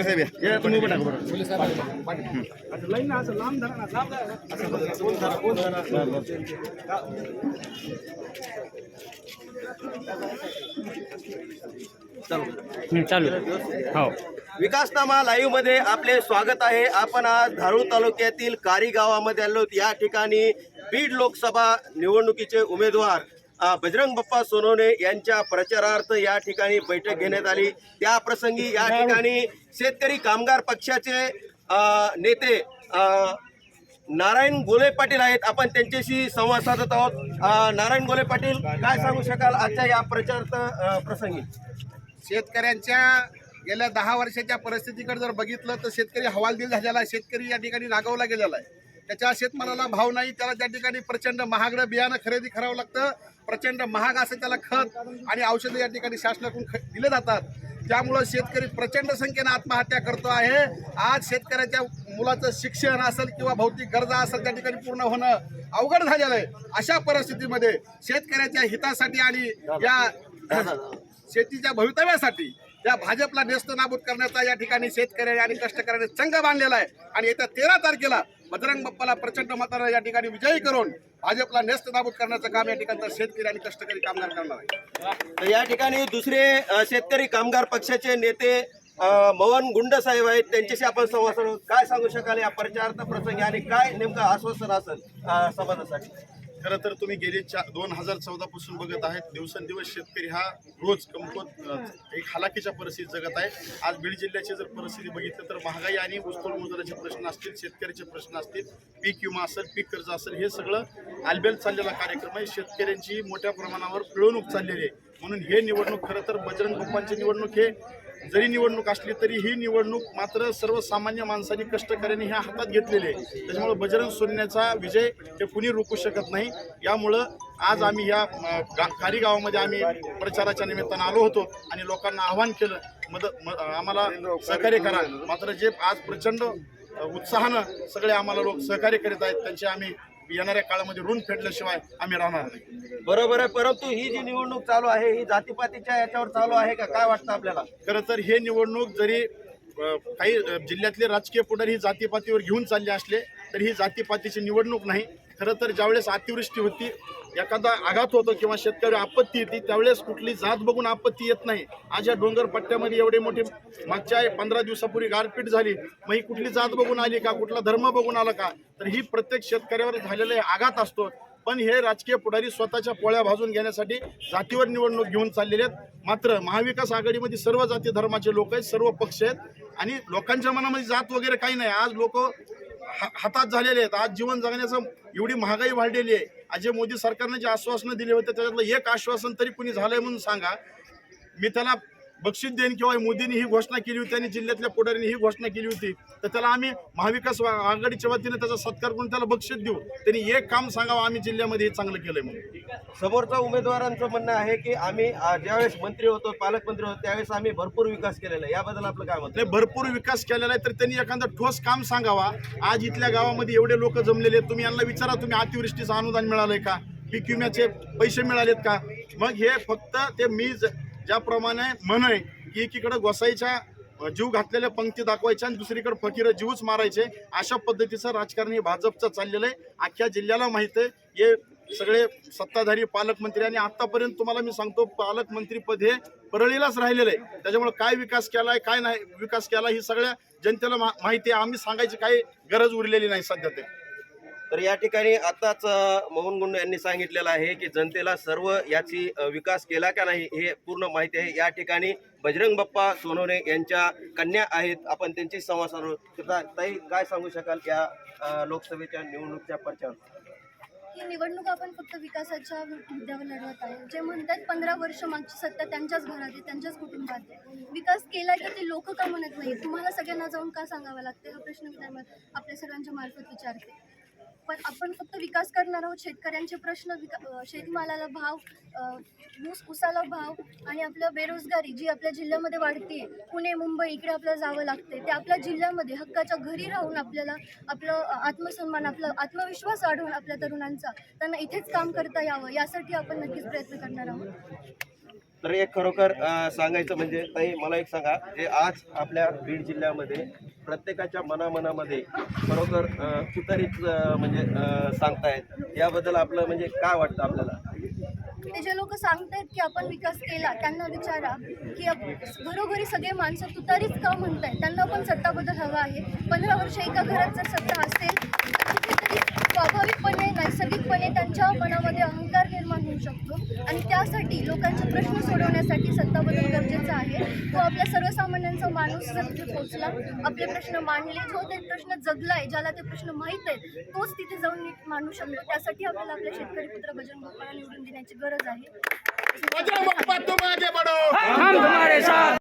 मुलगा साहेब या. या तुम्ही उभं टाका बरं. हं, चालू. हो. विकासनामा लाईव्हमध्ये आपले स्वागत आहे. आपण आज धारूर तालुक्यातील कारी गावामध्ये आलो. या ठिकाणी बीड लोकसभा निवडणुकीचे उमेदवार बजरंग बाप्पा सोनवणे यांच्या प्रचारार्थ या ठिकाणी बैठक घेण्यात आली. त्या प्रसंगी या ठिकाणी शेतकरी कामगार पक्षाचे नेते नारायण गोले पाटील आहेत. आपण त्यांच्याशी संवाद साधत आहोत. नारायण गोले पाटील काय सांगू शकाल आजच्या या प्रचारार्थ प्रसंगी? शेतकऱ्यांच्या गेल्या दहा वर्षाच्या परिस्थितीकडे जर बघितलं तर शेतकरी हवालदिल झालेला आहे. शेतकरी या ठिकाणी नागवला गेलेला आहे. त्याच्या शेतमालाला भाव नाही त्याला त्या ठिकाणी प्रचंड महागडं बियाणं खरेदी करावं लागतं प्रचंड महाग असं त्याला खत आणि औषधं या ठिकाणी शासनाकडून ख- दिले जातात. त्यामुळं शेतकरी प्रचंड संख्येनं आत्महत्या करतो आहे. आज शेतकऱ्याच्या मुलाचं शिक्षण असेल किंवा भौतिक गरजा असेल त्या ठिकाणी पूर्ण होणं अवघड झालेलं आहे. अशा परिस्थितीमध्ये शेतकऱ्याच्या हितासाठी आणि या शेतीच्या भवितव्यासाठी या भाजपला नेस्त नाबूद करण्याचा या ठिकाणी शेतकऱ्याने आणि कष्टकऱ्यांनी संघ बांधलेला आहे. आणि येत्या तेरा तारखेला बजरंग बाप्पाला प्रचंड मतानं या ठिकाणी विजयी करून भाजपला नेस्त नाबूद करण्याचं काम या ठिकाणचा शेतकरी आणि कष्टकरी कामगार करणार आहे. तर या ठिकाणी दुसरे शेतकरी कामगार पक्षाचे नेते मवन गुंड साहेब आहेत. त्यांच्याशी आपण संवाद काय सांगू शकाल या प्रचार प्रसंगी आणि काय नेमकं आश्वासन असेल समाजासाठी? खरं तर तुम्ही गेले चा दोन हजार चौदा पासून बघत आहेत. दिवसेंदिवस शेतकरी हा रोज कमकुवत एक हालाकीच्या परिस्थितीत जगत आहे. आज बीड जिल्ह्याची जर परिस्थिती बघितली तर महागाई आणि ऊसतोड मजुराचे प्रश्न असतील शेतकऱ्याचे प्रश्न असतील पीक विमा असेल पीक कर्ज असेल हे सगळं आलबेल चाललेला कार्यक्रम आहे. शेतकऱ्यांची मोठ्या प्रमाणावर पिळवणूक चाललेली आहे. म्हणून हे निवडणूक खरं तर बजरंग बाप्पांची निवडणूक हे जरी निवडणूक असली तरी ही निवडणूक मात्र सर्वसामान्य माणसांनी कष्टकऱ्यांनी ह्या हातात घेतलेली आहे. त्याच्यामुळे बजरंग सोन्याचा विजय हे कुणी रोखू शकत नाही. यामुळं आज आम्ही या गा खारी गावामध्ये आम्ही प्रचाराच्या निमित्तानं आलो होतो आणि लोकांना आव्हान केलं. मदत म, आम्हाला सहकार्य करा. मात्र जे आज प्रचंड उत्साहानं सगळे आम्हाला लोक सहकार्य करीत आहेत त्यांचे आम्ही येणाऱ्या काळामध्ये ऋण फेडल्याशिवाय आम्ही राहणार नाही. बरोबर आहे. परंतु ही जी निवडणूक चालू आहे ही जातीपातीच्या याच्यावर चालू आहे का? काय वाटतं आपल्याला? खरं तर हे निवडणूक जरी काही जिल्ह्यातले राजकीय पुढारी ही जातीपातीवर घेऊन चालले असले तर ही जातीपातीची निवडणूक नाही. खरं तर ज्यावेळेस अतिवृष्टी होती एखादा आघात होतो किंवा शेतकरी आपत्ती येते त्यावेळेस कुठली जात बघून आपत्ती येत नाही. आज या डोंगर पट्ट्यामध्ये एवढे मोठे मागच्या पंधरा दिवसापूर्वी गारपीट झाली मग ही कुठली जात बघून आली का कुठला धर्म बघून आला का? तर ही प्रत्येक शेतकऱ्यावर झालेला आघात असतो. पण हे राजकीय पुढारी स्वतःच्या पोळ्या भाजून घेण्यासाठी जातीवर निवडणूक घेऊन चाललेले आहेत. मात्र महाविकास आघाडीमध्ये सर्व जाती धर्माचे लोक आहेत सर्व पक्ष आहेत आणि लोकांच्या मनामध्ये जात वगैरे काही नाही. आज लोक हातात झालेले आहेत. आज जीवन जगण्याचं एवढी महागाई वाढलेली आहे. अजय मोदी सरकारने जे आश्वासनं दिले होते त्याच्यातलं एक आश्वासन तरी कुणी झालंय म्हणून सांगा. मी त्याला बक्षीस देईन किंवा मोदींनी ही घोषणा केली होती आणि जिल्ह्यातल्या पुढाऱ्यांनी ही घोषणा केली होती तर त्याला आम्ही महाविकास आघाडीच्या वतीने त्याचा सत्कार करून त्याला बक्षीस देऊ. त्यांनी एक काम सांगावं आम्ही जिल्ह्यामध्ये हे चांगलं केलंय म्हणून. समोरच्या उमेदवारांचं म्हणणं आहे की आम्ही ज्यावेळेस मंत्री होतो पालकमंत्री होतो त्यावेळेस आम्ही भरपूर विकास केलेला आहे. याबद्दल आपलं काय मत ते भरपूर विकास केलेला आहे तर त्यांनी एखादा ठोस काम सांगावा. आज इथल्या गावामध्ये एवढे लोक जमलेले आहेत तुम्ही यांना विचारा तुम्ही अतिवृष्टीचं अनुदान मिळालंय का? पीक विम्याचे पैसे मिळालेत का? मग हे फक्त ते मी ज्याप्रमाणे म्हण आहे की एकीकडे गोसाईच्या जीव घातलेल्या पंक्ती दाखवायच्या आणि दुसरीकडे फकीर जीवच मारायचे अशा पद्धतीचं राजकारण हे भाजपचं चाललेलं आहे. अख्ख्या जिल्ह्याला माहीत आहे. हे सगळे सत्ताधारी पालकमंत्री आणि आतापर्यंत तुम्हाला मी सांगतो पालकमंत्रीपद हे परळीलाच राहिलेलं आहे. त्याच्यामुळे काय विकास केलाय काय नाही विकास केला ही सगळ्या जनतेला माहिती आहे. आम्ही सांगायची काही गरज उरलेली नाही सध्या ते तर या ठिकाणी आताच मोहन गुंड यांनी सांगितलेलं आहे की जनतेला सर्व याची विकास केला का नाही हे पूर्ण माहिती आहे. या ठिकाणी बजरंग बाप्पा सोनवणे यांच्या कन्या आहेत. आपण त्यांची संवाद साधू. तर ताई काय सांगू शकाल या लोकसभेच्या निवडणुकीच्या प्रचार ही निवडणूक आपण फक्त विकासाच्या मुद्द्यावर लढवत आहे. जे म्हणतात पंधरा वर्ष मागची सत्ता त्यांच्याच घरात आहे त्यांच्याच कुटुंबात आहे. विकास केला की ते लोक का म्हणत नाही तुम्हाला सगळ्यांना जाऊन का सांगावं लागते हा प्रश्न मी आपल्या सर्वांच्या मार्फत विचारते. पण आपण फक्त विकास करणार आहोत शेतकऱ्यांचे प्रश्न विका शेतीमालाला भाव ऊस उसाला भाव आणि आपलं बेरोजगारी जी आपल्या जिल्ह्यामध्ये वाढते पुणे मुंबई इकडे आपल्याला जावं लागते ते आपल्या जिल्ह्यामध्ये हक्काच्या घरी राहून आपल्याला आपलं आत्मसन्मान आपला आत्मविश्वास वाढवून आपल्या तरुणांचा त्यांना इथेच काम करता यावं यासाठी आपण नक्कीच प्रयत्न करणार आहोत. तर एक खरोखर सांगायचं म्हणजे ताई मला एक सांगा जे आज आपल्या बीड जिल्ह्यामध्ये प्रत्येकाच्या मनामनामध्ये खरोखर अ, म्हणजे सांगतायत. याबद्दल आपलं म्हणजे काय वाटतं आपल्याला? ते जे लोक सांगतायत की आपण विकास केला त्यांना विचारा की घरोघरी सगळे माणसं तुतारीच का म्हणताय त्यांना पण सत्ता बदल हवा आहे. पंधरा वर्ष एका घरात जर सत्ता असेल तर स्वाभाविकपणे नैसर्गिकपणे त्यांच्या मनामध्ये अहंकार निर्माण होऊ शकतो. आणि त्यासाठी लोकांचे प्रश्न सोडवण्यासाठी सत्ता बदल गरजेचा आहे. तो आपल्या सर्वसामान्य माणूस जर तिथे पोहोचला. आपले प्रश्न मांडले. जो ते प्रश्न जगलाय ज्याला ते प्रश्न माहीत आहेत तोच तिथे जाऊन नीट मांडू शकतो. त्यासाठी आपल्याला आपल्या शेतकरी पुत्र भजन गोपाळा निवडून देण्याची गरज आहे. हम तुम्हारे साथ